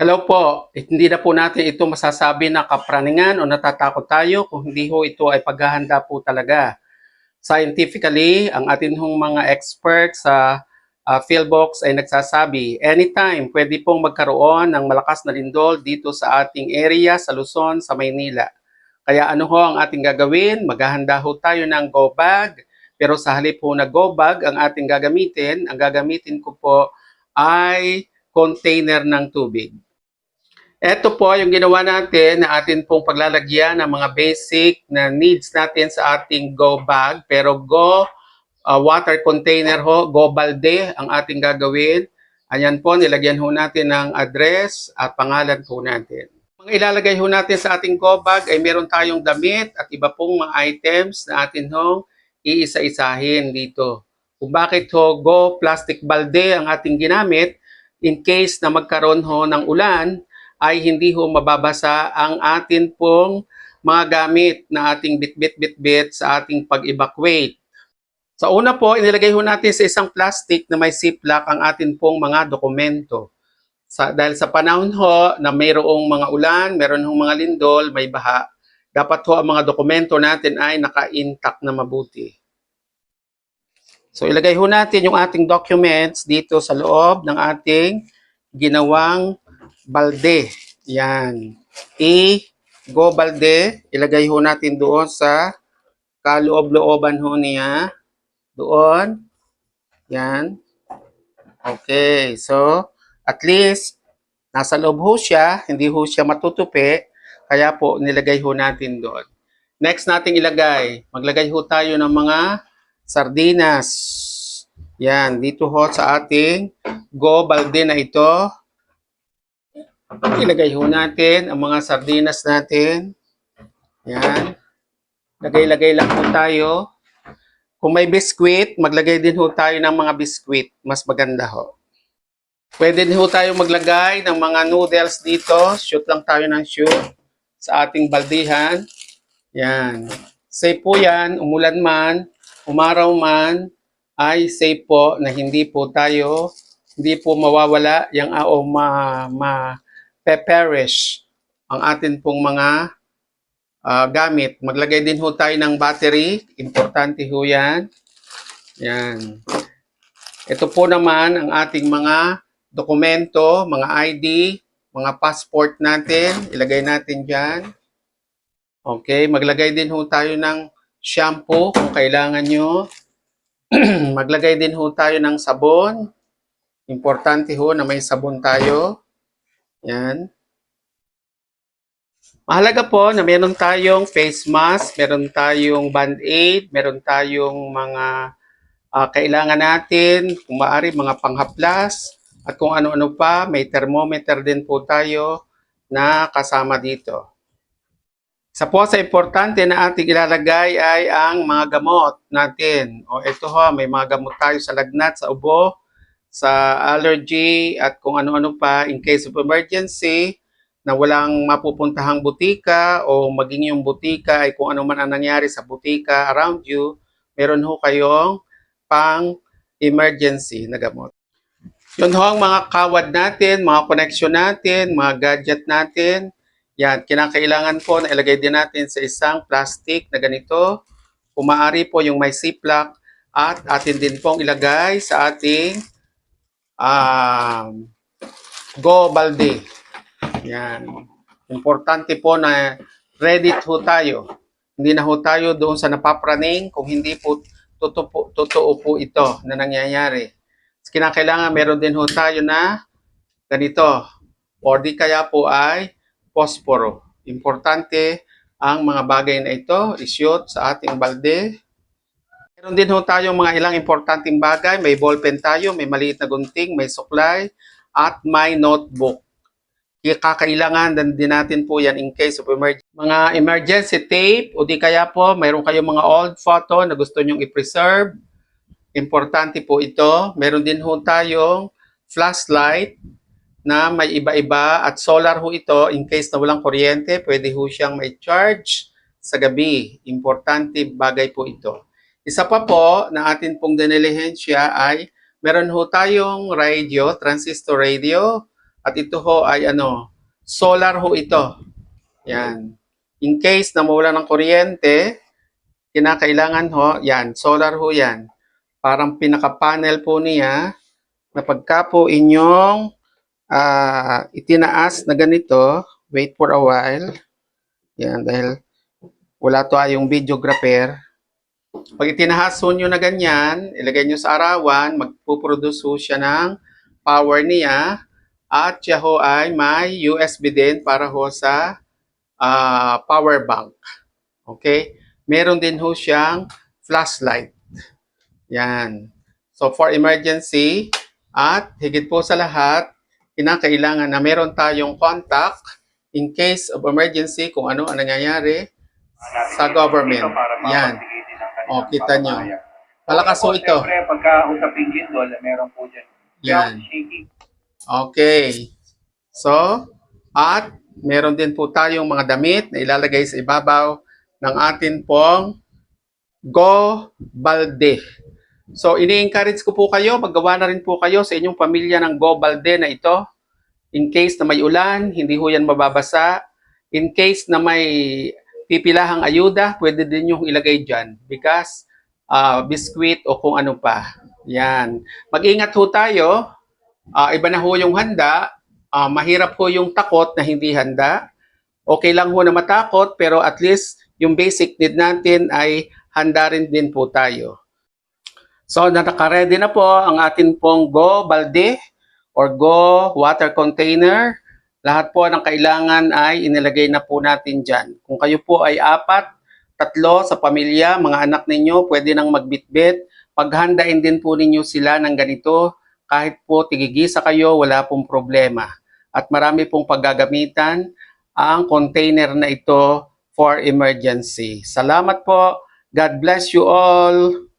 Hello po, hindi na po natin ito masasabi na kapraningan o natatakot tayo kung hindi ho ito ay paghahanda po talaga. Scientifically, ang atin hong mga experts sa uh, Philbox ay nagsasabi, anytime pwede pong magkaroon ng malakas na lindol dito sa ating area sa Luzon, sa Maynila. Kaya ano ho ang ating gagawin? Maghahanda ho tayo ng go bag, pero sa halip po na go bag ang ating gagamitin, ang gagamitin ko po ay container ng tubig. Ito po yung ginawa natin na atin pong paglalagyan ng mga basic na needs natin sa ating go bag. Pero go uh, water container ho, go balde ang ating gagawin. Ayan po, nilagyan ho natin ng address at pangalan po natin. Mga ilalagay ho natin sa ating go bag ay meron tayong damit at iba pong mga items na atin hong iisa-isahin dito. Kung bakit ho go plastic balde ang ating ginamit, in case na magkaroon ho ng ulan, ay hindi ho mababasa ang atin pong mga gamit na ating bit-bit-bit-bit sa ating pag-evacuate. Sa una po, inilagay ho natin sa isang plastic na may ziplock ang atin pong mga dokumento. Sa, dahil sa panahon ho na mayroong mga ulan, meron hong mga lindol, may baha, dapat ho ang mga dokumento natin ay naka-intact na mabuti. So ilagay ho natin yung ating documents dito sa loob ng ating ginawang balde. Yan. I go balde, ilagay ho natin doon sa kaloob-looban ho niya. Doon. Yan. Okay. So, at least, nasa loob ho siya, hindi ho siya matutupi. Kaya po, nilagay ho natin doon. Next nating ilagay, maglagay ho tayo ng mga sardinas. Yan, dito ho sa ating go balde na ito. Ilagay ho natin ang mga sardinas natin. Yan. Lagay-lagay lang po tayo. Kung may biskwit, maglagay din ho tayo ng mga biskwit. Mas maganda ho. Pwede din ho tayo maglagay ng mga noodles dito. Shoot lang tayo ng shoot sa ating baldihan. Yan. Safe po yan, umulan man, umaraw man, ay safe po na hindi po tayo, hindi po mawawala yung ah, o ma, ma pe-perish ang atin pong mga ah, gamit. Maglagay din ho tayo ng battery. Importante ho yan. Yan. Ito po naman ang ating mga dokumento, mga ID, mga passport natin. Ilagay natin dyan. Okay, maglagay din ho tayo ng shampoo kung kailangan nyo. maglagay din ho tayo ng sabon. Importante ho na may sabon tayo. Yan. Mahalaga po na meron tayong face mask, meron tayong band-aid, meron tayong mga ah, kailangan natin, kung maaari mga panghaplas, at kung ano-ano pa, may thermometer din po tayo na kasama dito. Isa po sa importante na ating ilalagay ay ang mga gamot natin. O ito ho, may mga gamot tayo sa lagnat, sa ubo, sa allergy, at kung ano-ano pa in case of emergency na walang mapupuntahang butika o maging yung butika ay kung ano man ang nangyari sa butika around you, meron ho kayong pang emergency na gamot. Yun ho ang mga kawad natin, mga connection natin, mga gadget natin. Yan, kinakailangan po na ilagay din natin sa isang plastic na ganito. Kung maaari po yung may ziplock at atin din pong ilagay sa ating um, go balde. Yan. Importante po na ready ho tayo. Hindi na ho tayo doon sa napapraning kung hindi po totoo po, totoo po ito na nangyayari. Kinakailangan meron din ho tayo na ganito. Or di kaya po ay posporo. Importante ang mga bagay na ito, isyot sa ating balde. Meron din ho tayong mga ilang importanteng bagay. May ballpen tayo, may maliit na gunting, may suklay, at may notebook. Kakailangan din natin po yan in case of emergency. Mga emergency tape o di kaya po mayroon kayong mga old photo na gusto nyong i-preserve. Importante po ito. Meron din ho tayong flashlight na may iba-iba at solar ho ito in case na walang kuryente, pwede ho siyang may charge sa gabi. Importante bagay po ito. Isa pa po na atin pong dinilihensya ay meron ho tayong radio, transistor radio, At ito ho ay ano, solar ho ito. Yan. In case na mawala ng kuryente, kinakailangan ho, yan, solar ho yan. Parang pinaka-panel po niya na pagka po inyong ah, itinaas na ganito, wait for a while. Yan, dahil wala to yung videographer. Pag itinahaso nyo na ganyan, ilagay nyo sa arawan, magpuproduce siya ng power niya at siya ho ay may USB din para ho sa ah, power bank. Okay? Meron din ho siyang flashlight. Yan. So for emergency at higit po sa lahat, kinakailangan na meron tayong contact in case of emergency kung ano ang nangyayari sa government. Yan. O, kita nyo. Malakas ho ito. Siyempre, pagka usaping gindol, meron po dyan. Yan. Okay. So, at meron din po tayong mga damit na ilalagay sa ibabaw ng atin pong Go Balde. So, ini-encourage ko po kayo, maggawa na rin po kayo sa inyong pamilya ng Go Balde na ito. In case na may ulan, hindi ho yan mababasa. In case na may pipilahang ayuda, pwede din yung ilagay dyan because ah, biskwit o kung ano pa. Yan. Mag-ingat ho tayo. Ah, iba na ho yung handa. Ah, mahirap ho yung takot na hindi handa. Okay lang ho na matakot, pero at least yung basic need natin ay handa rin din po tayo. So, nakaready na po ang atin pong Go Balde or Go Water Container. Lahat po ng kailangan ay inilagay na po natin dyan. Kung kayo po ay apat, tatlo sa pamilya, mga anak ninyo, pwede nang magbitbit. Paghandain din po ninyo sila ng ganito. Kahit po tigigisa kayo, wala pong problema. At marami pong paggagamitan ang container na ito for emergency. Salamat po. God bless you all.